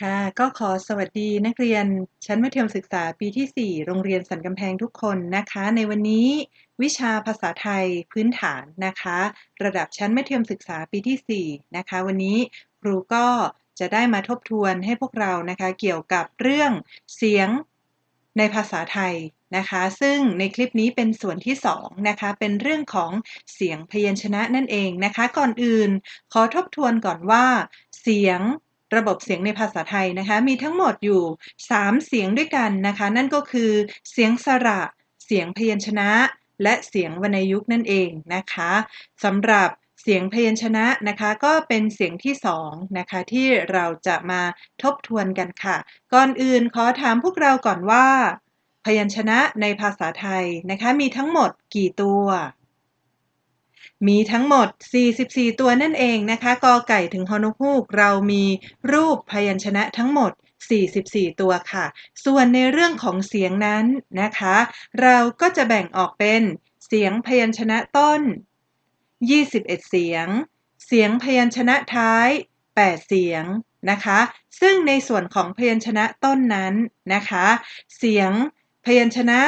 ค่ะก็ขอสวัสดีนักเรียนชั้นมัธยมศึกษาปีที่ 4 โรงเรียนสันกำแพงทุกคนนะคะ ในวันนี้วิชาภาษาไทยพื้นฐานนะคะ ระดับชั้นมัธยมศึกษาปีที่ 4 นะคะ วันนี้ครูก็จะได้มาทบทวนให้พวกเรานะคะเกี่ยวกับเรื่องเสียงในภาษาไทยนะคะ ซึ่งในคลิปนี้เป็นส่วนที่2นะคะเป็นเรื่องของเสียงพยัญชนะนั่นเองนะคะ ก่อนอื่น ขอทบทวนก่อนว่า เสียง ระบบเสียงในภาษาไทยนะคะ มีทั้งหมดอยู่ 3 เสียงด้วยกันนะคะ นั่นก็คือเสียงสระ เสียงพยัญชนะ และเสียงวรรณยุกต์นั่นเองนะคะสำหรับเสียงพยัญชนะนะคะก็เป็นเสียงที่2นะคะที่เราจะมาทบทวนกันค่ะ ก่อนอื่นขอถามพวกเราก่อนว่า พยัญชนะในภาษาไทยนะคะมีทั้งหมดกี่ตัว มีทั้งหมด 44 ตัวนั่นเองนะคะกอไก่ถึงฮอนุฮูก เรามีรูปพยัญชนะทั้งหมด 44 ตัวค่ะ ส่วนในเรื่องของเสียงนั้นนะคะ เราก็จะแบ่งออกเป็นเสียงพยัญชนะต้น 21 เสียง เสียงพยัญชนะท้าย 8 เสียงนะคะ ซึ่งในส่วนของพยัญชนะต้นนั้นนะคะ เสียงพยัญชนะ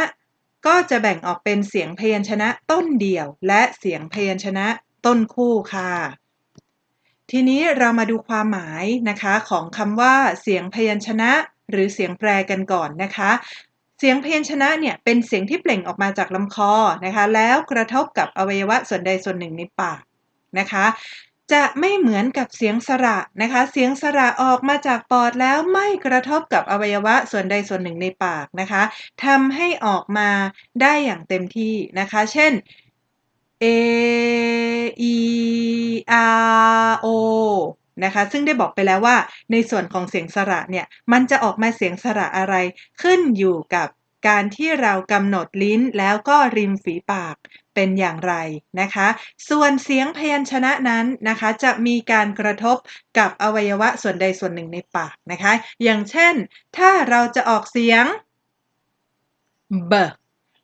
ก็จะแบ่งออกเป็นเสียงพยัญชนะต้นเดี่ยว และเสียงพยัญชนะต้นคู่ค่ะ ทีนี้เรามาดูความหมายนะคะของคำว่าเสียงพยัญชนะ หรือเสียงแปรกันก่อนนะคะเสียงเพยัญชนะเนี่ยเป็นเสียงที่เปล่งออกมาจากลำคอนะคะ แล้วกระทบกับอวัยวะส่วนใดส่วนหนึ่งในปากนะคะ จะไม่เหมือนกับเสียงสระนะคะ เสียงสระออกมาจากปอดแล้วไม่กระทบกับอวัยวะส่วนใดส่วนหนึ่งในปากนะคะทำให้ออกมาได้อย่างเต็มที่นะคะ เช่น a e r o นะคะซึ่งได้บอกไปแล้วว่าในส่วนของเสียงสระเนี่ย มันจะออกมาเสียงสระอะไรขึ้นอยู่กับ การที่เรากำหนดลิ้นแล้วก็ริมฝีปากเป็นอย่างไรนะคะ ส่วนเสียงพยัญชนะนั้นนะคะ จะมีการกระทบกับอวัยวะส่วนใดส่วนหนึ่งในปากนะคะ อย่างเช่น ถ้าเราจะออกเสียงเบ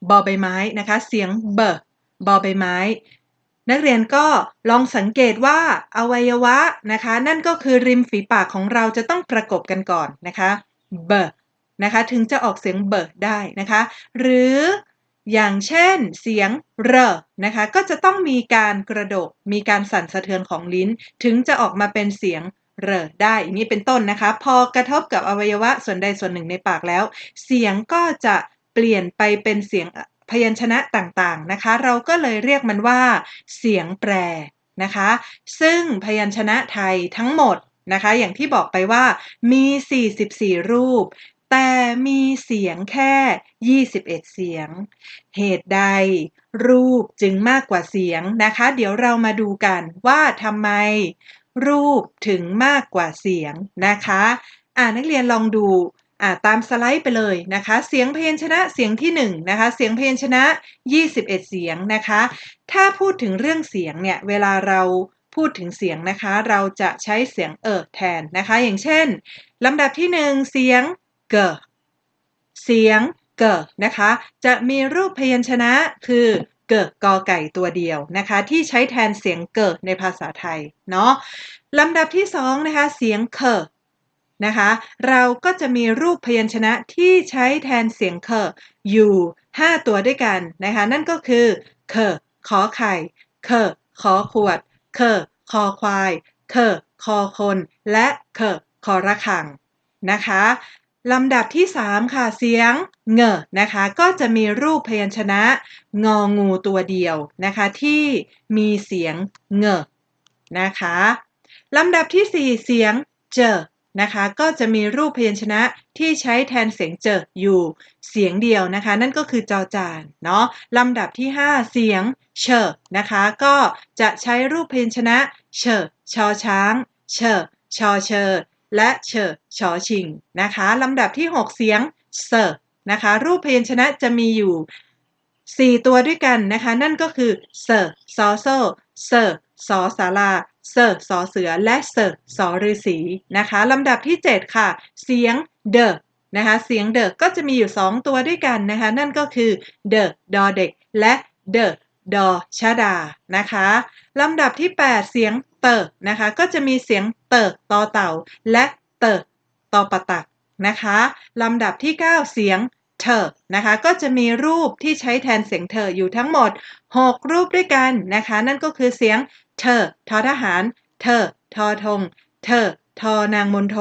บอใบไม้นะคะ เสียงเบบอใบไม้ นักเรียนก็ลองสังเกตว่าอวัยวะนะคะ นั่นก็คือริมฝีปากของเราจะต้องประกบกันก่อนนะคะเบ นะคะถึงจะออกเสียงเบได้นะคะ หรืออย่างเช่นเสียงเรนะคะก็จะต้องมีการกระโดก มีการสั่นสะเทือนของลิ้น ถึงจะออกมาเป็นเสียงเรได้อย่างนี้เป็นต้นนะคะ พอกระทบกับอวัยวะส่วนใดส่วนหนึ่งในปากแล้ว เสียงก็จะเปลี่ยนไปเป็นเสียงพยัญชนะต่างๆนะคะ เราก็เลยเรียกมันว่า เสียงแปรนะคะ ซึ่งพยัญชนะไทยทั้งหมดนะคะ อย่างที่บอกไปว่ามี 44 รูป แต่มีเสียงแค่ 21 เสียง เหตุใด รูปจึงมากกว่าเสียงนะคะ เดี๋ยวเรามาดูกันว่าทำไม รูปถึงมากกว่าเสียงนะคะอ่านักเรียนลองดูอ่าตามสไลด์ไปเลยนะคะ เสียงเพยัญชนะเสียงที่1นนะคะ เสียงเพยัญชนะ 21 เสียงนะคะ ถ้าพูดถึงเรื่องเสียงเนี่ยเวลาเราพูดถึงเสียงนะคะ เราจะใช้เสียงเอิแทนนะคะ อย่างเช่นลำดับที่ 1 เสียง เกเสียงเกนะคะ จะมีรูปพยัญชนะคือเกิดกอไก่ตัวเดียวนะคะ ที่ใช้แทนเสียงเกิดในภาษาไทยเนาะลำดับที่2นะคะ เสียงเคนะคะ เราก็จะมีรูปพยัญชนะที่ใช้แทนเสียงเคอยู่ 5 ตัวด้วยกันนะคะ นั่นก็คือเคขอไข่เคขอขวดเคคอควายเคคอคน และเคคอระฆังนะคะ ลำดับที่ 3 ค่ะเสียงเงอนะคะ ก็จะมีรูปพยัญชนะ งองูตัวเดียวนะคะ ที่มีเสียงเงอนะคะลำดับที่ 4 เสียงเจอนะคะ ก็จะมีรูปพยัญชนะที่ใช้แทนเสียงเจออยู่เสียงเดียวนะคะ นั่นก็คือจอจานเนาะลำดับที่ 5 เสียงเชอนะคะ ก็จะใช้รูปพยัญชนะเชอชอช้าง เชอชอเชอ และเชอชอชิงนะคะลำดับที่ 6 เสียงเซอนะคะรูปพยัญชนะจะมีอยู่ 4 ตัวด้วยกันนะคะ นั่นก็คือเซอซอโซเซอสอสาราเซอร์สอเสือและเซอร์สอฤาษีนะคะลำดับที่ 7 ค่ะ เสียงเดอนะคะเสียงเดอก็จะมีอยู่ 2 ตัวด้วยกันนะคะ นั่นก็คือเดอดอเด็กและเดอ ดอชาดานะคะลำดับที่ 8 เสียงเตอนะคะก็จะมีเสียงเตอต่อเต่า และเตอตตอปะตักนะคะลำดับที่ 9 เสียงเธอนะคะก็จะมีรูปที่ใช้แทนเสียงเธออยู่ทั้งหมด 6 รูปด้วยกันนะคะนั่นก็คือเสียงเธอทอทหาร เธอทอธงเธอทอนางมนโท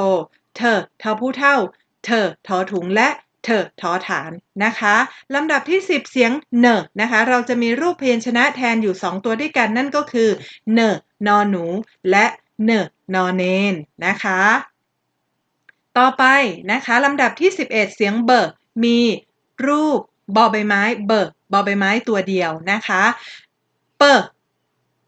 เธอทอผู้เท่า เธอทอถุงและ เธอทอฐานนะคะลำดับที่ 10 เสียงเนนะคะ เราจะมีรูปพยัญชนะแทนอยู่ 2 ตัวด้วยกันนั่นก็คือเนนอหนู และเนนอเนนนะคะ ต่อไปนะคะลำดับที่ 11 เสียงเบอร์มีรูปบอใบไม้เบอร์บอใบไม้ตัวเดียวนะคะเปอร์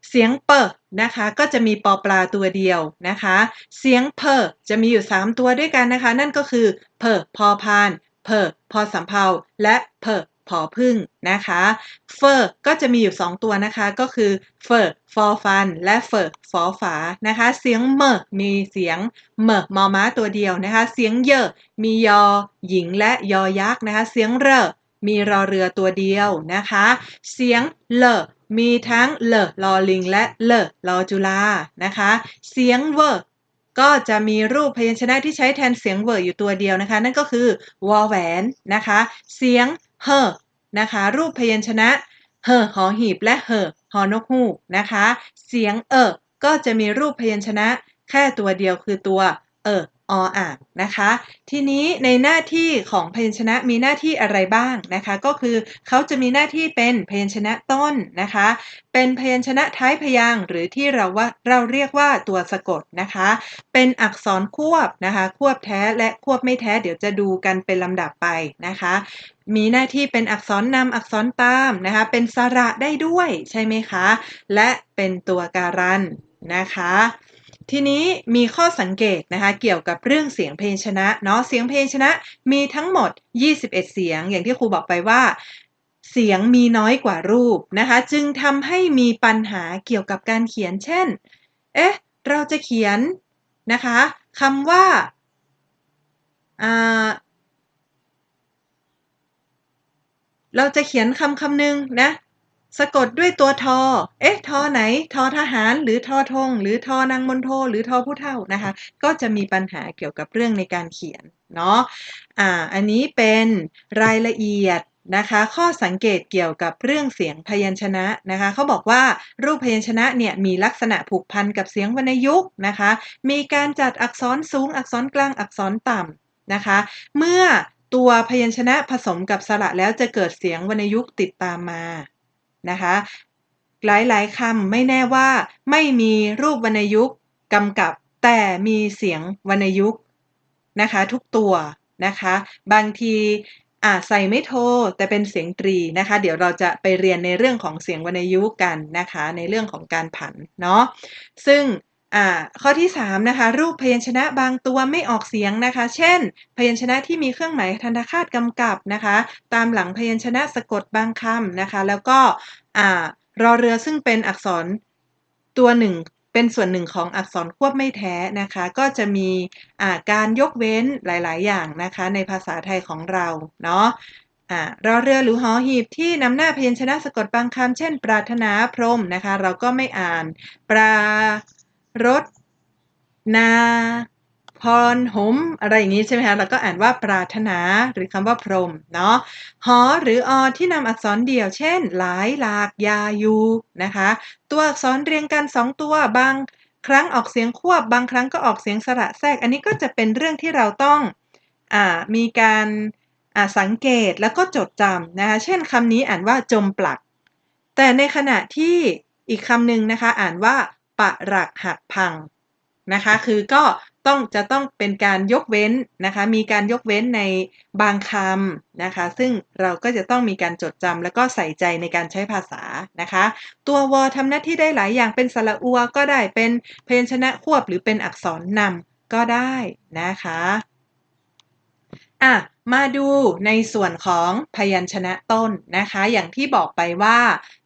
เสียงเปอร์นะคะก็จะมีปอปลาตัวเดียวนะคะ เสียงเพอจะมีอยู่ 3 ตัวด้วยกันนะคะ นั่นก็คือเพอพอพาน เพอพอสำเพาและเพอผอพึ่งนะคะเฟอร์ก็จะมีอยู่ 2 ตัวนะคะ ก็คือเฟอร์ฟอฟันและเฟอร์ฟอฝานะคะ เสียงเมอมีเสียงเมอมอม้าตัวเดียวนะคะ เสียงเยอมียอ หญิงและยอยักษ์นะคะ เสียงเรอมีรอเรือตัวเดียวนะคะ เสียงเลอมีทั้งเลอลอลิงและเลอลอจุลานะคะ เสียงเวอร์ ก็จะมีรูปพยัญชนะที่ใช้แทนเสียงเวอร์อยู่ตัวเดียวนะคะ นั่นก็คือวอแหวนนะคะ เสียงเฮอนะคะ รูปพยัญชนะเฮอหอหีบและเฮอหอนกฮูกนะคะ เสียงเออก็จะมีรูปพยัญชนะแค่ตัวเดียวคือตัวเออ ออ่างนะคะ ทีนี้ในหน้าที่ของพยัญชนะมีหน้าที่อะไรบ้างนะคะ ก็คือเขาจะมีหน้าที่เป็นพยัญชนะต้นนะคะ เป็นพยัญชนะท้ายพยางหรือที่เราว่าเราเรียกว่าตัวสะกดนะคะ เป็นอักษรควบนะคะ ควบแท้และควบไม่แท้เดี๋ยวจะดูกันเป็นลำดับไปนะคะมีหน้าที่เป็นอักษรนำอักษรตามนะคะ เป็นสระได้ด้วยใช่ไหมคะ และเป็นตัวการันนะคะ ทีนี้มีข้อสังเกตนะคะเกี่ยวกับเรื่องเสียงเพลงชนะเนาะเสียงเพลงชนะมีทั้งหมด 21 เสียง อย่างที่ครูบอกไปว่า เสียงมีน้อยกว่ารูปนะคะจึงทำให้มีปัญหาเกี่ยวกับการเขียนเช่น เอ๊ะ เราจะเขียนนะคะคำว่าเราจะเขียนคำคำหนึ่งนะ สะกดด้วยตัวทอ เอ๊ะ ทอไหน ทอทหาร หรือทอธงหรือทอนางมนโท หรือทอผู้เฒ่านะคะ ก็จะมีปัญหาเกี่ยวกับเรื่องในการเขียน เนาะ อ่า อันนี้เป็นรายละเอียดนะคะ ข้อสังเกตเกี่ยวกับเรื่องเสียงพยัญชนะนะคะ เขาบอกว่ารูปพยัญชนะเนี่ยมีลักษณะผูกพันกับเสียงวรรณยุกต์นะคะ มีการจัดอักษรสูง อักษรกลาง อักษรต่ำนะคะ เมื่อตัวพยัญชนะผสมกับสระแล้วจะเกิดเสียงวรรณยุกต์ติดตามมา นะคะหลายๆคำไม่แน่ว่าไม่มีรูปวรรณยุกต์กำกับ แต่มีเสียงวรรณยุกต์นะคะทุกตัวนะคะบางทีอาจใส่ไม่โทแต่เป็นเสียงตรีนะคะ เดี๋ยวเราจะไปเรียนในเรื่องของเสียงวรรณยุกต์กันนะคะ ในเรื่องของการผันเนาะซึ่ง ข้อที่ 3 นะคะ รูปพยัญชนะบางตัวไม่ออกเสียงนะคะ เช่น พยัญชนะที่มีเครื่องหมายทันตคาตกำกับนะคะ ตามหลังพยัญชนะสะกดบางคำนะคะ แล้วก็รอเรือซึ่งเป็นอักษรตัวหนึ่งเป็นส่วนหนึ่งของอักษรควบไม่แท้นะคะ ก็จะมีการยกเว้นหลาย ๆ อย่างนะคะ ในภาษาไทยของเราเนาะอ่ารอเรือหรือหอหีบที่นำหน้าพยัญชนะสะกดบางคำเช่น ปรารถนาพรมนะคะ เราก็ไม่อ่านปรา รถนาพรหมอะไรอย่างนี้ใช่ไหมคะเราก็อ่านว่าปรารถนาหรือคำว่าพรมเนาะหอหรืออที่นำอักษรเดี่ยว เช่น หลายหลากยายูนะคะ ตัวอักษรเรียงกันสองตัวบางครั้งออกเสียงควบบางครั้งก็ออกเสียงสระแทรก อันนี้ก็จะเป็นเรื่องที่เราต้องอมีการสังเกตแล้วก็จดจำนะคะ เช่นคำนี้อ่านว่าจมปลัก แต่ในขณะที่อีกคำหนึ่งนะคะอ่านว่า ปะหลักหักพังนะคะ คือก็ต้องจะต้องเป็นการยกเว้นนะคะ มีการยกเว้นในบางคำนะคะ ซึ่งเราก็จะต้องมีการจดจำแล้วก็ใส่ใจในการใช้ภาษานะคะ ตัววอทำหน้าที่ได้หลายอย่างเป็นสระอัวก็ได้เป็นพยัญชนะควบหรือเป็นอักษรนำก็ได้นะคะ อะมาดูในส่วนของพยัญชนะต้นนะคะ อย่างที่บอกไปว่า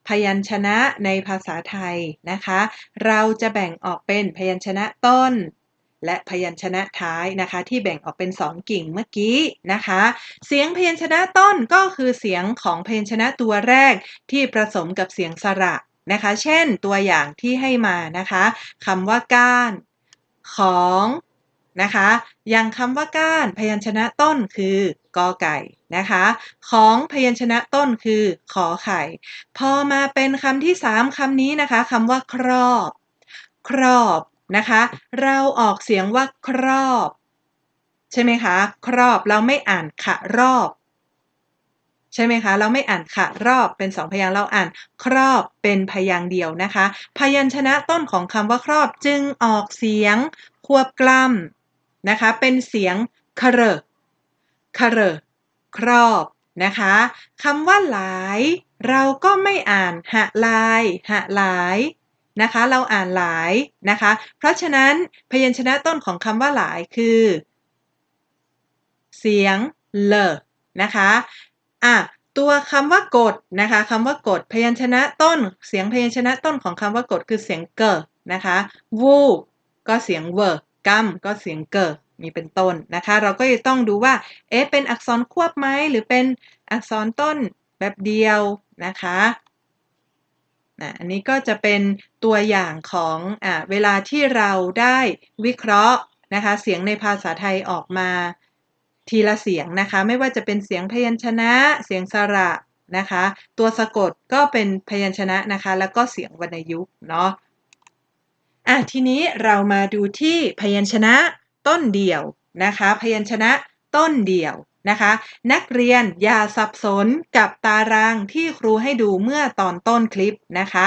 พยัญชนะในภาษาไทยนะคะ เราจะแบ่งออกเป็นพยัญชนะต้น และพยัญชนะท้ายนะคะ ที่แบ่งออกเป็นสองกิ่งเมื่อกี้นะคะ เสียงพยัญชนะต้นก็คือเสียงของพยัญชนะตัวแรกที่ผสมกับเสียงสระนะคะ เช่นตัวอย่างที่ให้มานะคะคำว่าก้าน ของ นะคะ อย่างคำว่าก้านพยัญชนะต้นคือกอไก่นะคะ ของพยัญชนะต้นคือขอไข่ พอมาเป็นคำที่3คำนี้นะคะคำว่าครอบ ครอบนะคะ เราออกเสียงว่าครอบ ใช่ไหมคะ ครอบเราไม่อ่านขะรอบ ใช่ไหมคะ เราไม่อ่านขะรอบเป็นสองพยางค์เราอ่านครอบเป็นพยางค์เดียวนะคะ พยัญชนะต้นของคำว่าครอบจึงออกเสียงควบกล้ำ นะคะ เป็นเสียงคเรคเรครอบนะคะคำว่าหลาย เราก็ไม่อ่านหะลายหะหลายนะคะเราอ่านหลายนะคะ เพราะฉะนั้นพยัญชนะต้นของคำว่าหลายคือ เสียงเลนะคะอะตัวคำว่ากดนะคะคำว่ากดพยัญชนะต้น เสียงพยัญชนะต้นของคำว่ากดคือเสียงเกนะคะวูก็เสียงเวอร์ กัมก็เสียงเกมีเป็นต้นนะคะ เราก็จะต้องดูว่า เอ๊ะ เป็นอักษรควบไหมหรือเป็นอักษรต้นแบบเดียวนะคะนะอันนี้ก็จะเป็นตัวอย่างของอ่าเวลาที่เราได้วิเคราะห์นะคะ เสียงในภาษาไทยออกมาทีละเสียงนะคะ ไม่ว่าจะเป็นเสียงพยัญชนะ เสียงสระนะคะ ตัวสะกดก็เป็นพยัญชนะนะคะ แล้วก็เสียงวรรณยุกต์เนาะ อะทีนี้เรามาดูที่พยัญชนะต้นเดี่ยวนะคะ พยัญชนะต้นเดี่ยวนะคะ นักเรียนอย่าสับสนกับตารางที่ครูให้ดูเมื่อตอนต้นคลิปนะคะ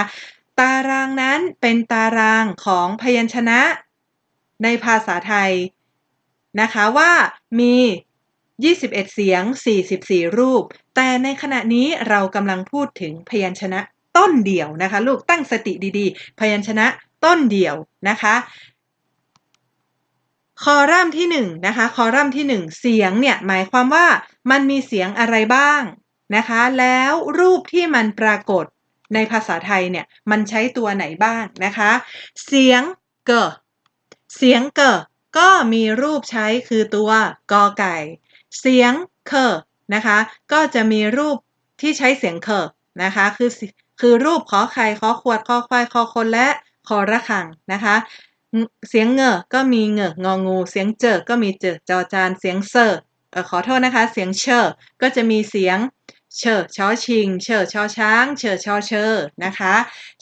ตารางนั้นเป็นตารางของพยัญชนะในภาษาไทยนะคะว่ามี 21 เสียง 44 รูป แต่ในขณะนี้เรากำลังพูดถึงพยัญชนะต้นเดี่ยวนะคะ ลูกตั้งสติดีๆ พยัญชนะ ต้นเดียวนะคะคอรัมที่1นนะคะคอรัมที่ 1 เสียงเนี่ยหมายความว่ามันมีเสียงอะไรบ้างนะคะแล้วรูปที่มันปรากฏในภาษาไทยเนี่ยมันใช้ตัวไหนบ้างนะคะเสียงเกเสียงเกก็มีรูปใช้คือตัวกอไก่ เสียงเคนะคะก็จะมีรูปที่ใช้เสียงเคนะคะคือคือรูปขอไข่ขอขวดขอควายขอคนและ คอระฆังนะคะเสียงเงอก็มีเงององู เสียงเจอก็มีเจอจอจาน เสียงเซอร์ขอโทษนะคะ เสียงเชอก็จะมีเสียงเชอชอชิง เชอชอช้าง เชอชอเชอนะคะ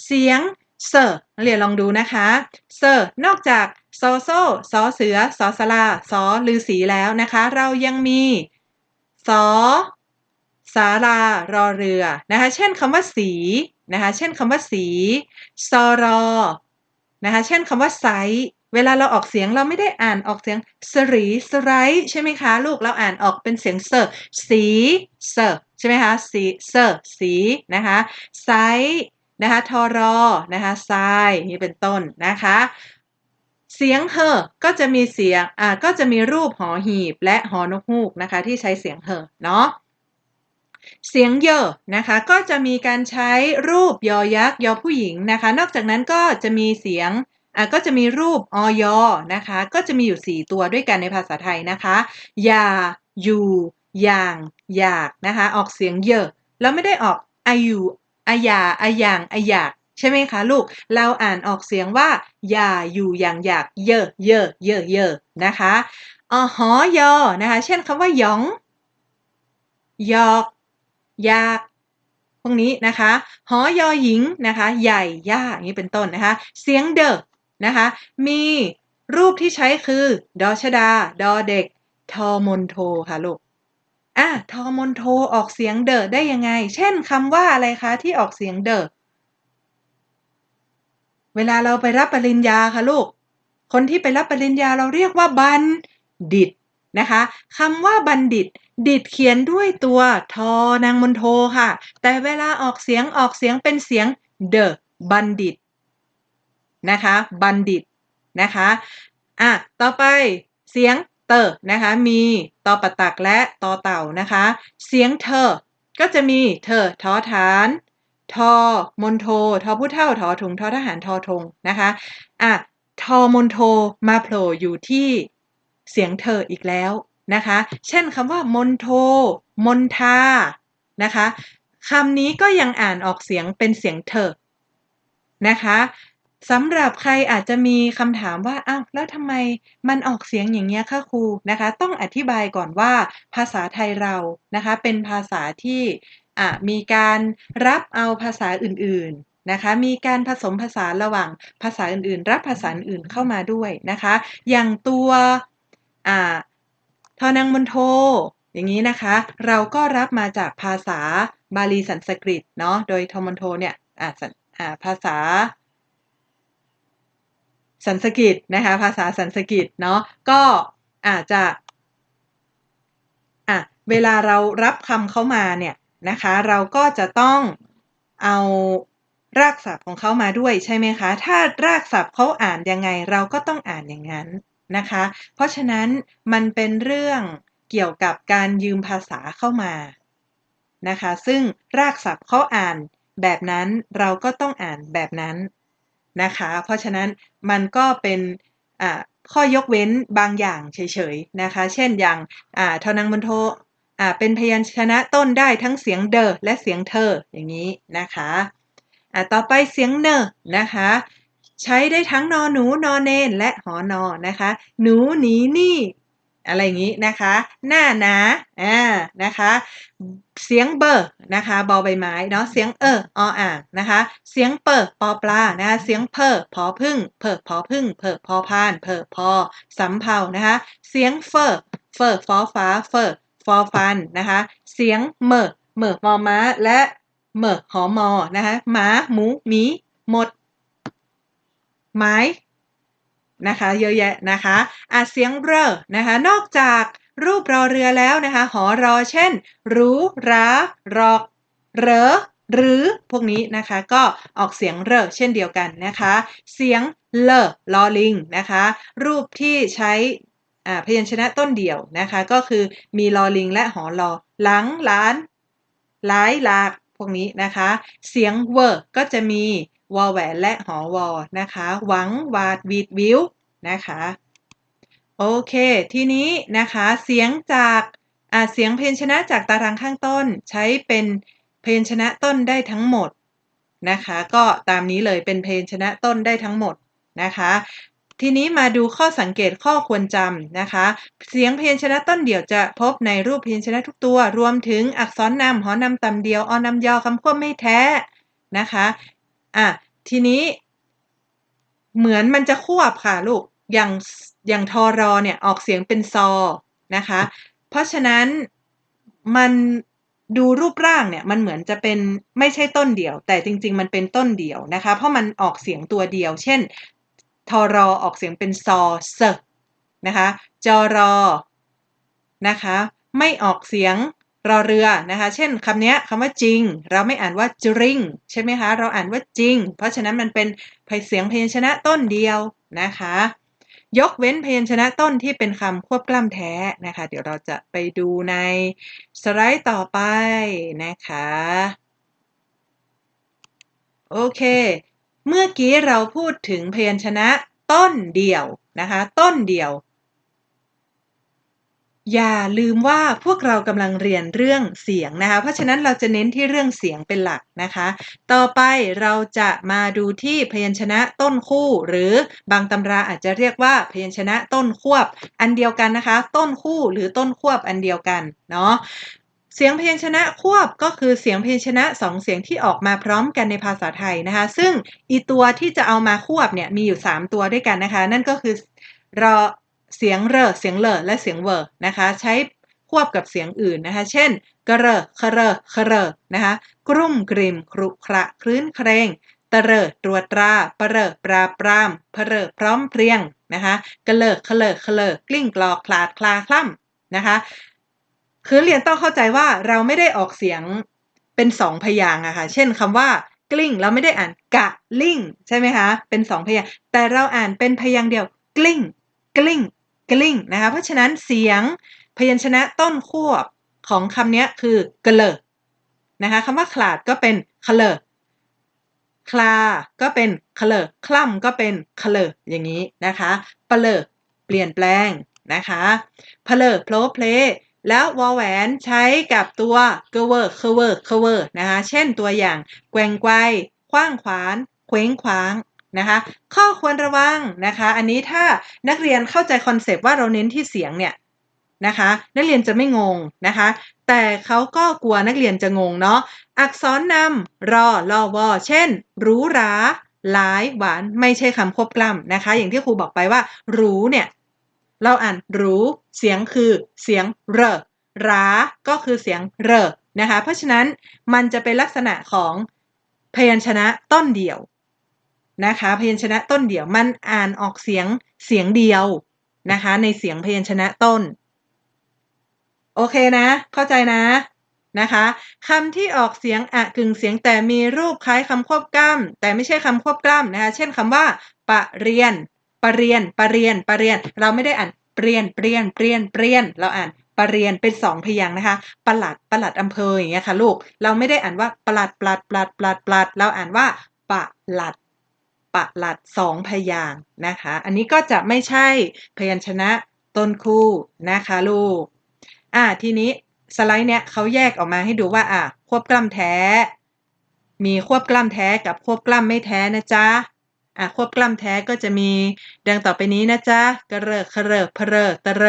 เสียงเซอร์เรียนลองดูนะคะเซอร์นอกจากซอโซซอเสือซอสลาซอลือสีแล้วนะคะ เรายังมีซอสารารอเรือนะคะ เช่นคำว่าสี นะคะเช่นคำว่าสีซอรอนะคะเช่นคำว่าไซเวลาเราออกเสียงเราไม่ได้อ่านออกเสียงสรีสไรใช่ไหมคะ ลูกเราอ่านออกเป็นเสียงเซอร์สีเซอร์ใช่ไหมคะสีเซอร์สีนะคะไซนะคะทอรอนะคะทรายนี่เป็นต้นนะคะเสียงเฮอก็จะมีเสียงอ่าก็จะมีรูปหอหีบและหอนกฮูกนะคะที่ใช้เสียงเฮอเนาะ เสียงเยอะนะคะก็จะมีการใช้รูปยอยักษ์ยอผู้หญิงนะคะ นอกจากนั้นก็จะมีเสียงอ่าก็จะมีรูปอยนะคะ ก็จะมีอยู่ 4 ตัวด้วยกันในภาษาไทยนะคะยาอยู่อย่างอยากนะคะออกเสียงเยอะแล้วไม่ได้ออกอายุอายาอาอย่างอาอยากใช่ไหมคะลูก เราอ่านออกเสียงว่าอย่าอยู่อย่างอยากเยอะเยอะเยอะเยอะนะคะออหอยอนะคะ เช่นคำว่ายองยอก ยากพวกนี้นะคะหอยอหญิงนะคะ ใหญ่ยาอย่างนี้เป็นต้นนะคะ เสียงเดอนะคะ มีรูปที่ใช้คือดอชดา ดอเด็ก ทอมนโทค่ะลูกอะทอมนโทออกเสียงเดอได้ยังไง เช่นคำว่าอะไรคะที่ออกเสียงเดอเวลาเราไปรับปริญญาค่ะลูก คนที่ไปรับปริญญาเราเรียกว่าบัณฑิต นะคะคำว่าบัณฑิต ดิดเขียนด้วยตัวทอนางมนโทค่ะ แต่เวลาออกเสียงออกเสียงเป็นเสียงเดอบัณฑิตนะคะบัณฑิตนะคะอะต่อไปเสียงเตอนะคะมีตอปตักและตอเต่านะคะ เสียงเธอ ก็จะมีเธอทอฐานทอมนโททอผู้เท่าทอถุงทอทหารทอธงนะคะอะทอมนโทมาโผล่อยู่ที่ เสียงเธออีกแล้วนะคะ เช่นคำว่ามนโท มนทา นะคะคำนี้ก็ยังอ่านออกเสียงเป็นเสียงเธอนะคะสำหรับใครอาจจะมีคำถามว่าอ้าวแล้วทำไมมันออกเสียงอย่างเงี้ยคะครูนะคะ ต้องอธิบายก่อนว่าภาษาไทยเรานะคะ เป็นภาษาที่อ่ามีการรับเอาภาษาอื่นๆนะคะ มีการผสมผสานระหว่างภาษาอื่นๆ รับภาษาอื่นเข้ามาด้วยนะคะ อย่างตัว อ่าทนางมณโฑอย่างงี้นะคะ เราก็รับมาจากภาษาบาลีสันสกฤตเนาะโดยทมณฑเนี่ยอ่าสันอ่าภาษาสันสกฤตนะคะภาษาสันสกฤตเนาะก็อาจจะอ่าเวลาเรารับคำเข้ามาเนี่ยนะคะเราก็จะต้องเอารากศัพท์ของเขามาด้วยใช่ไหมคะ ถ้ารากศัพท์เขาอ่านยังไงเราก็ต้องอ่านอย่างงั้น นะคะ เพราะฉะนั้นมันเป็นเรื่องเกี่ยวกับการยืมภาษาเข้ามานะคะ ซึ่งรากศัพท์เขาอ่านแบบนั้นเราก็ต้องอ่านแบบนั้นนะคะ เพราะฉะนั้นมันก็เป็นข้อยกเว้นบางอย่างเฉยๆนะคะ เช่นอย่างทนางมณโฑอ่าเป็นพยัญชนะต้นได้ทั้งเสียงเดอและเสียงเธออย่างงี้นะคะต่อไปเสียงเนอนะคะ ใช้ได้ทั้งนอหนูนอเนนและหอนอนะคะ หนูหนีนี่อะไรอย่างงี้นะคะ หน้าหนาอานะคะ เสียงเบอร์นะคะบอใบไม้เนาะเสียงเออออ่างนะคะ เสียงเปอปอปลานะคะเสียงเพอผอผึ้งเผิกผอผึ้งเผิกพอพานเผิกพอสำเภานะคะ เสียงเฟอเฟอฟอฟ้าเฟอฟอฟันนะคะ เสียงเมอเมอมอม้าและเมอหอมอนะคะหมาหมูหมีหมด หมายนะคะเยอะแยะนะคะอาเสียงเรอนะคะนอกจากรูปรอเรือแล้วนะคะหอรอเช่น รู้รารอกเรอหรือพวกนี้นะคะก็ออกเสียงเรอเช่นเดียวกันนะคะ เสียงเลอลอลิงนะคะรูปที่ใช้พยัญชนะต้นเดียวนะคะก็คือมีลอลิงและหอรอหลังหลานหลายหลากพวกนี้นะคะ เสียงเว่อก็จะมี วอแหวนและหอวอนะคะ หวังวาดวีดวิวนะคะโอเค ทีนี้นะคะเสียงจากเสียงเพยัญชนะจากตารางข้างต้นใช้เป็นเพยัญชนะต้นได้ทั้งหมดนะคะ ก็ตามนี้เลยเป็นเพยัญชนะต้นได้ทั้งหมดนะคะ ทีนี้มาดูข้อสังเกตข้อควรจำนะคะ เสียงเพยัญชนะต้นเดี่ยวจะพบในรูปเพยัญชนะทุกตัว รวมถึงอักษรนำหอนำต่ำเดียว อนำยอคำควบไม่แท้นะคะ อ่าทีนี้เหมือนมันจะควบค่ะลูก อย่างอย่างทอรอเนี่ยออกเสียงเป็นซอนะคะ เพราะฉะนั้นมันดูรูปร่างเนี่ยมันเหมือนจะเป็นไม่ใช่ต้นเดียว แต่จริง ๆ มันเป็นต้นเดียวนะคะ เพราะมันออกเสียงตัวเดียว เช่นทอรอออกเสียงเป็นซอเซนะคะจอรอนะคะ ไม่ออกเสียง รอเรือนะคะ เช่นคำนี้คำว่าจริง เราไม่อ่านว่าจริง ใช่ไหมคะ เราอ่านว่าจริง เพราะฉะนั้นมันเป็นพเสียงพยัญชนะต้นเดียวนะคะ ยกเว้นพยัญชนะต้นที่เป็นคำควบกล้ำแท้นะคะ เดี๋ยวเราจะไปดูในสไลด์ต่อไปนะคะ โอเค เมื่อกี้เราพูดถึงพยัญชนะต้นเดียวนะคะ ต้นเดียว อย่าลืมว่าพวกเรากำลังเรียนเรื่องเสียงนะคะ เพราะฉะนั้นเราจะเน้นที่เรื่องเสียงเป็นหลักนะคะ ต่อไปเราจะมาดูที่พยัญชนะต้นคู่ หรือบางตำราอาจจะเรียกว่าพยัญชนะต้นควบ อันเดียวกันนะคะ ต้นคู่หรือต้นควบอันเดียวกันเนาะเสียงพยัญชนะควบก็คือเสียงพยัญชนะ2เสียงที่ออกมาพร้อมกันในภาษาไทยนะคะ ซึ่งอีตัวที่จะเอามาควบเนี่ยมีอยู่ 3 ตัวด้วยกันนะคะ นั่นก็คือรอ เสียงเรอเสียงเลอและเสียงเหว่อนะคะใช้ควบกับเสียงอื่นนะคะเช่นกระเรอคะเรอคะเรอนะคะกรุ่มกริมขรุขระครื้นเครงตะเรอตรวจตราปะเรอปราปรามพะเรอพร้อมเพรียงนะคะกระเลิกคะเลิกคะเลิกกลิ้งกลอกคลาดคลาคล่ำนะคะคือเรียนต้องเข้าใจว่าเราไม่ได้ออกเสียงเป็น2พยางค์อะค่ะเช่นคำว่ากลิ้งเราไม่ได้อ่านกะลิ่งใช่ไหมคะเป็น2พยางค์แต่เราอ่านเป็นพยางค์เดียวกลิ้งกลิ้ง กลิ้งนะคะเพราะฉะนั้นเสียงพยัญชนะต้นควบของคำนี้คือกะเลนะคะคำว่าขลาดก็เป็นคะเลคลา ก็เป็นคะเลคล่ำก็เป็นคะเลอย่างงี้นะคะปะเลิกเปลี่ยนแปลงนะคะพะเลิกโผล่เพลแล้ววอแหวนใช้กับตัวเกอเวอร์เคอเวอร์เคเวอร์นะคะ เช่นตัวอย่างแกว่งไกวขว้างขวาน เคว้งคว้าง นะคะข้อควรระวังนะคะอันนี้ถ้านักเรียนเข้าใจคอนเซปต์ว่าเราเน้นที่เสียงเนี่ยนะคะนักเรียนจะไม่งงนะคะ แต่เขาก็กลัวนักเรียนจะงงเนาะอักษรนำรอลอวอเช่นหรูหราหลายหวานไม่ใช่คำควบกล้ำนะคะ อย่างที่ครูบอกไปว่ารู้เนี่ยเราอ่านรู้เสียงคือเสียงเรราก็คือเสียงเรนะคะ เพราะฉะนั้นมันจะเป็นลักษณะของพยัญชนะต้นเดียว นะคะพยัญชนะต้นเดียวมันอ่านออกเสียงเสียงเดียวนะคะในเสียงพยัญชนะต้น โอเคนะ เข้าใจนะนะคะคำที่ออกเสียงอะกึ่งเสียงแต่มีรูปคล้ายคำควบกล้ำแต่ไม่ใช่คำควบกล้ำนะคะเช่นคำว่า ปะเรียนปะเรียนปะเรียนปะเรียน เราไม่ได้อ่านเปลี่ยนเปลี่ยนเปลี่ยนเปลี่ยน เราอ่านปะเรียนเป็นสองพยางค์นะคะปลัดปลัดอำเภออย่างเงี้ยค่ะลูกเราไม่ได้อ่านว่าปลัดปลัดปลัดปลัดปลัดเราอ่านว่าปะหลัด ปะหลัดสองพยางนะคะ อันนี้ก็จะไม่ใช่พยัญชนะต้นคู่นะคะลูก อ่าทีนี้สไลด์เนี้ยเขาแยกออกมาให้ดูว่าอะควบกล้ำแท้ มีควบกล้ำแท้กับควบกล้ำไม่แท้นะจ๊ะอะควบกล้ำแท้ก็จะมีดังต่อไปนี้นะจ๊ะกระเรกระเรกเพเรตะเร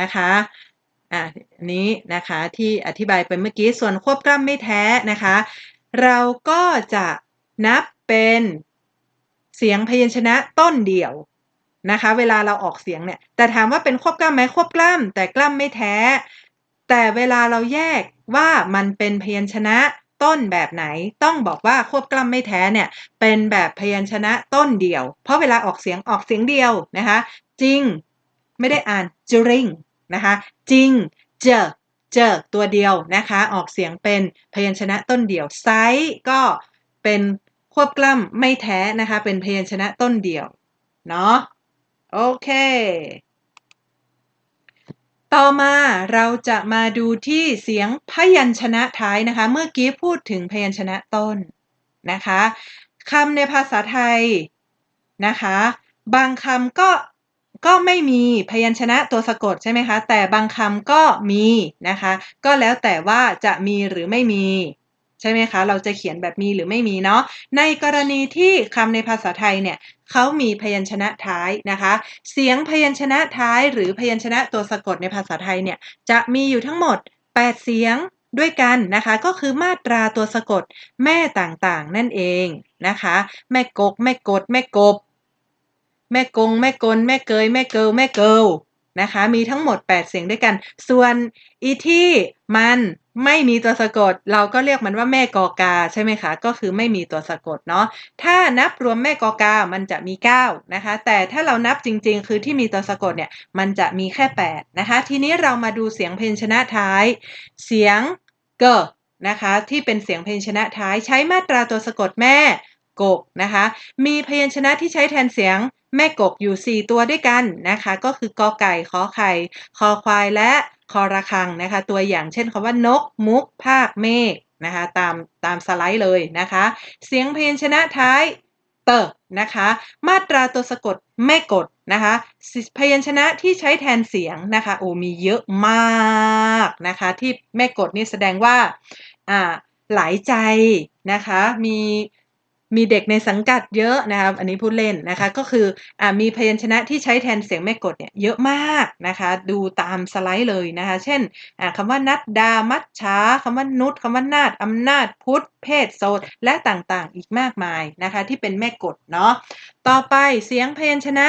นะคะอะนี้นะคะที่อธิบายไปเมื่อกี้ส่วนควบกล้ำไม่แท้นะคะ เราก็จะนับเป็น เสียงพยัญชนะต้นเดียวนะคะ เวลาเราออกเสียงเนี่ย แต่ถามว่าเป็นควบกล้ำไหมควบกล้ำแต่กล้ำไม่แท้ แต่เวลาเราแยกว่ามันเป็นพยัญชนะต้นแบบไหนต้องบอกว่าควบกล้ำไม่แท้เนี่ยเป็นแบบพยัญชนะต้นเดียว เพราะเวลาออกเสียงออกเสียงเดียวนะคะ จริง ไม่ได้อ่านจริงนะคะจริงเจอเจอตัวเดียวนะคะ ออกเสียงเป็นพยัญชนะต้นเดียวไซก็เป็น ควบกล้ำไม่แท้นะคะ เป็นพยัญชนะต้นเดียว เนาะโอเค ต่อมาเราจะมาดูที่เสียงพยัญชนะท้ายนะคะ เมื่อกี้พูดถึงพยัญชนะต้นนะคะคำในภาษาไทยนะคะ บางคำก็ก็ไม่มีพยัญชนะตัวสะกดใช่ไหมคะ แต่บางคำก็มีนะคะ ก็แล้วแต่ว่าจะมีหรือไม่มี ใช่ไหมคะ เราจะเขียนแบบมีหรือไม่มีเนาะ ในกรณีที่คำในภาษาไทยเนี่ยเขามีพยัญชนะท้ายนะคะ เสียงพยัญชนะท้ายหรือพยัญชนะตัวสะกดในภาษาไทยเนี่ยจะมีอยู่ทั้งหมด 8 เสียงด้วยกันนะคะ ก็คือมาตราตัวสะกดแม่ต่างๆ นั่นเองนะคะ แม่กก แม่กด แม่กบ แม่กง แม่กล แม่เกย แม่เกิลแม่เกิลนะคะ มีทั้งหมด 8 เสียงด้วยกัน ส่วนอีที่มัน ไม่มีตัวสะกด เราก็เรียกมันว่าแม่กอกาใช่ไหมคะ ก็คือไม่มีตัวสะกดเนาะถ้านับรวมแม่กอกา มันจะมี 9 นะคะ แต่ถ้าเรานับจริง ๆ คือที่มีตัวสะกดเนี่ยมันจะมีแค่ 8 นะคะ ทีนี้เรามาดูเสียงเพนชนะท้าย เสียงเกนะคะที่เป็นเสียงเพนชนะท้ายใช้มาตราตัวสะกดแม่กกนะคะมีพยัญชนะที่ใช้แทนเสียงแม่กกอยู่ 4 ตัวด้วยกันนะคะ ก็คือกอไก่ขอไข่คอควายและ คอระคังนะคะ ตัวอย่างเช่นคำว่านกมุก ภาคเมฆนะคะตามตามสไลด์เลยนะคะ เสียงพยัญชนะท้ายเตอนะคะ มาตราตัวสะกดแม่กดนะคะพยัญชนะที่ใช้แทนเสียงนะคะโอ้มีเยอะมากนะคะที่แม่กดนี่แสดงว่าอ่าหลายใจนะคะ มี มีเด็กในสังกัดเยอะนะคะอันนี้พูดเล่นนะคะ ก็คืออมีพยัญชนะที่ใช้แทนเสียงแม่กดเนี่ยเยอะมากนะคะ ดูตามสไลด์เลยนะคะ เช่นคำว่านัดดา มัดช้าคำว่านุชคำว่านาดอำนาจ พุทธ เพศโสด และต่างๆ อีกมากมายนะคะ ที่เป็นแม่กดเนาะ ต่อไปเสียงพยัญชนะ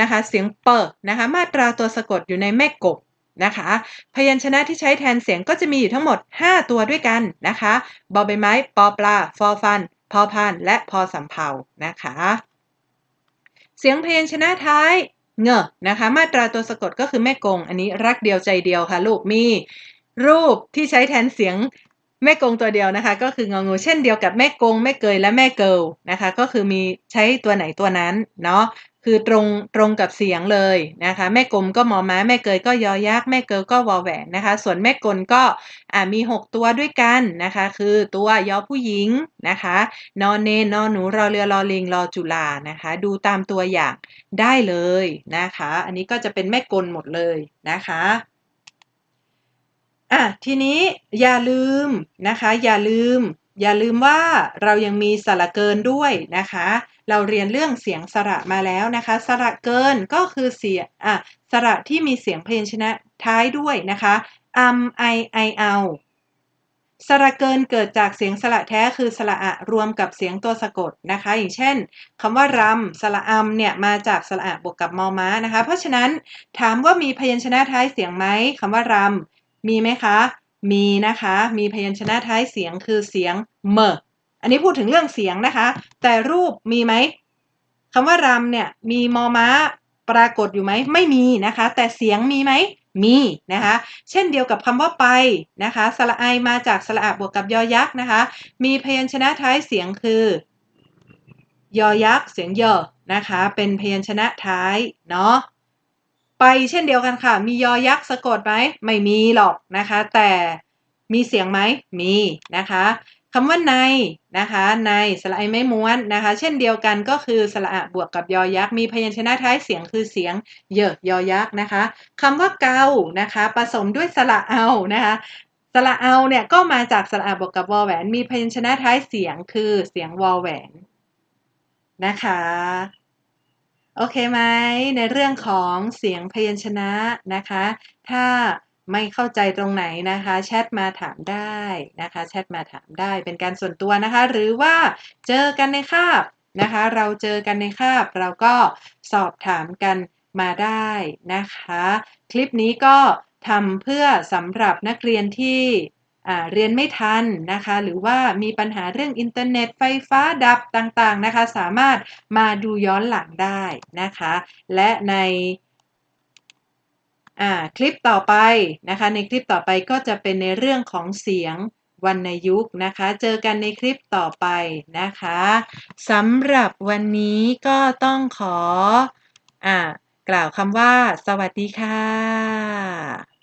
นะคะ เสียงเปิดนะคะ มาตราตัวสะกดอยู่ในแม่กบนะคะ พยัญชนะที่ใช้แทนเสียงก็จะมีอยู่ทั้งหมด 5 ตัวด้วยกันนะคะ บอใบไม้ ปอปลา ฟอฟัน พอพานและพอสำเพานะคะ เสียงเพลงชนะท้ายเงอะนะคะ มาตราตัวสะกดก็คือแม่กง อันนี้รักเดียวใจเดียวค่ะลูกมีรูปที่ใช้แทนเสียงแม่กงตัวเดียวนะคะ ก็คืององูเช่นเดียวกับแม่กงแม่เกยและแม่เกิลนะคะ ก็คือมีใช้ตัวไหนตัวนั้นเนาะ คือตรงตรงกับเสียงเลยนะคะ แม่กลมก็มอม้า แม่เกยก็ยอยักษ์แม่เกลก็วอแหวนนะคะ ส่วนแม่กลก็มี 6 ตัวด้วยกันนะคะ คือตัวยอผู้หญิงนะคะนอนเนนนอนหนูรอเรือรอลิงรอจุฬานะคะ ดูตามตัวอย่างได้เลยนะคะ อันนี้ก็จะเป็นแม่กลหมดเลยนะคะอะทีนี้อย่าลืมนะคะ อย่าลืม อย่าลืมว่าเรายังมีสระเกินด้วยนะคะ เราเรียนเรื่องเสียงสระมาแล้วนะคะ สระเกินก็คือเสียงอะสระที่มีเสียงพยัญชนะท้ายด้วยนะคะอัมไอไอเอาสระเกินเกิดจากเสียงสระแท้คือสระอะรวมกับเสียงตัวสะกดนะคะ อย่างเช่นคำว่ารำสระอัมเนี่ยมาจากสระอะบวกกับมอม้านะคะ เพราะฉะนั้นถามว่ามีพยัญชนะท้ายเสียงไหมคำว่ารำมีไหมคะ มีนะคะ มีพยัญชนะท้ายเสียงคือเสียงเมออันนี้พูดถึงเรื่องเสียงนะคะ แต่รูปมีไหมคำว่ารำเนี่ยมีมอม้าปรากฏอยู่ไหมไม่มีนะคะ แต่เสียงมีไหมมีนะคะ เช่นเดียวกับคำว่าไปนะคะสระไอมาจากสระอะบวกกับยอยักษ์นะคะ มีพยัญชนะท้ายเสียงคือยอยักษ์เสียงเยอนะคะ เป็นพยัญชนะท้ายเนาะ ไปเช่นเดียวกันค่ะ มียอยักษ์สะกดไหมไม่มีหรอกนะคะ แต่มีเสียงไหมมีนะคะคำว่าในนะคะ ในสระไอไม่ม้วนนะคะ เช่นเดียวกันก็คือสระอะบวกกับยอยักษ์มีพยัญชนะท้ายเสียงคือเสียงเยอะยอยักษ์นะคะคำว่าเกานะคะ ผสมด้วยสระเอานะคะสระเอาเนี่ยก็มาจากสระอะบวกกับวอแหวน มีพยัญชนะท้ายเสียงคือเสียงวอแหวนนะคะ โอเคไหมในเรื่องของเสียงพยัญชนะนะคะ ถ้าไม่เข้าใจตรงไหนนะคะแชทมาถามได้นะคะแชทมาถามได้เป็นการส่วนตัวนะคะ หรือว่าเจอกันในคาบนะคะ เราเจอกันในคาบ เราก็สอบถามกันมาได้นะคะ คลิปนี้ก็ทำเพื่อสำหรับนักเรียนที่ เรียนไม่ทันนะคะ หรือว่ามีปัญหาเรื่องอินเทอร์เน็ตไฟฟ้าดับต่างๆนะคะ สามารถมาดูย้อนหลังได้นะคะ และในคลิปต่อไปนะคะ ในคลิปต่อไปก็จะเป็นในเรื่องของเสียงวรรณยุกต์นะคะ เจอกันในคลิปต่อไปนะคะสำหรับวันนี้ก็ต้องขออกล่าวคำว่า สวัสดีค่ะ